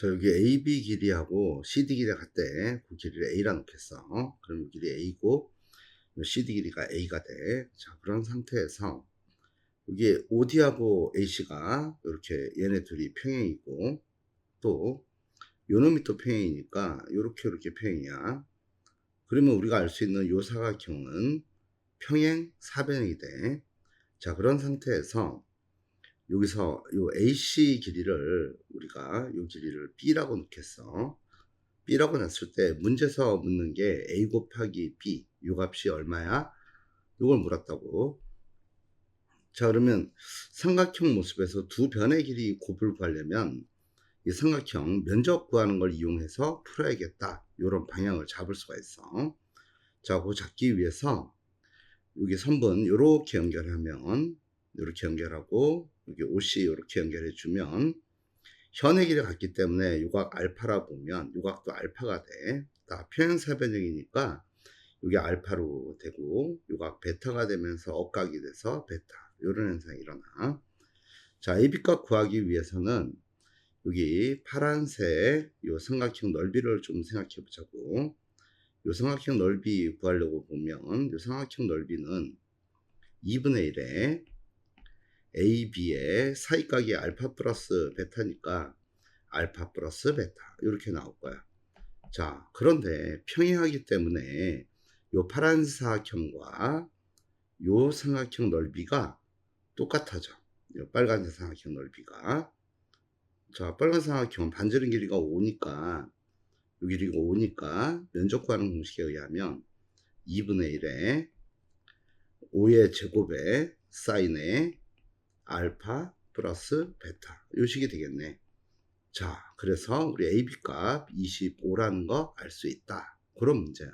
저 여기 AB 길이하고 CD 길이가 같대. 그 길이를 A라 놓겠어. 그럼 이 길이 A고 이 CD 길이가 A가 돼. 자 그런 상태에서 여기 OD하고 AC가 이렇게 얘네 둘이 평행이고 또 요놈이 또 평행이니까 요렇게 이렇게 평행이야. 그러면 우리가 알 수 있는 요 사각형은 평행 사변형이 돼. 자 그런 상태에서 여기서 요 AC 길이를 우리가 요 길이를 B라고 놓겠어. B라고 놨을 때 문제에서 묻는 게 A 곱하기 B 요 값이 얼마야? 요걸 물었다고. 자 그러면 삼각형 모습에서 두 변의 길이 곱을 구하려면 이 삼각형 면적 구하는 걸 이용해서 풀어야겠다. 요런 방향을 잡을 수가 있어. 자, 그거 잡기 위해서 여기 선분 요렇게 연결하면 이렇게 연결하고 여기 OC 이렇게 연결해 주면 길이 같기 때문에 요각 알파라 보면 요각도 알파가 돼. 다 평행사변형이니까 여기 알파로 되고 요각 베타가 되면서 억각이 돼서 베타 이런 현상이 일어나. 자, AB값 구하기 위해서는 여기 파란색 요 삼각형 넓이를 좀 생각해 보자고. 요 삼각형 넓이 구하려고 보면 요 삼각형 넓이는 2분의 1에 AB의 사이각이 알파 플러스 베타니까 알파 플러스 베타 이렇게 나올 거야. 자, 그런데 평행하기 때문에 요 파란 사각형과 요 삼각형 넓이가 똑같아져. 요 빨간색 삼각형 넓이가. 자, 빨간 삼각형 반지름 길이가 5니까 요 길이가 5니까 면적 구하는 공식에 의하면 2분의 1에 5의 제곱에 사인에 알파 플러스 베타 요 식이 되겠네. 자, 그래서 우리 AB 값 25라는 거 알 수 있다. 그런 문제야.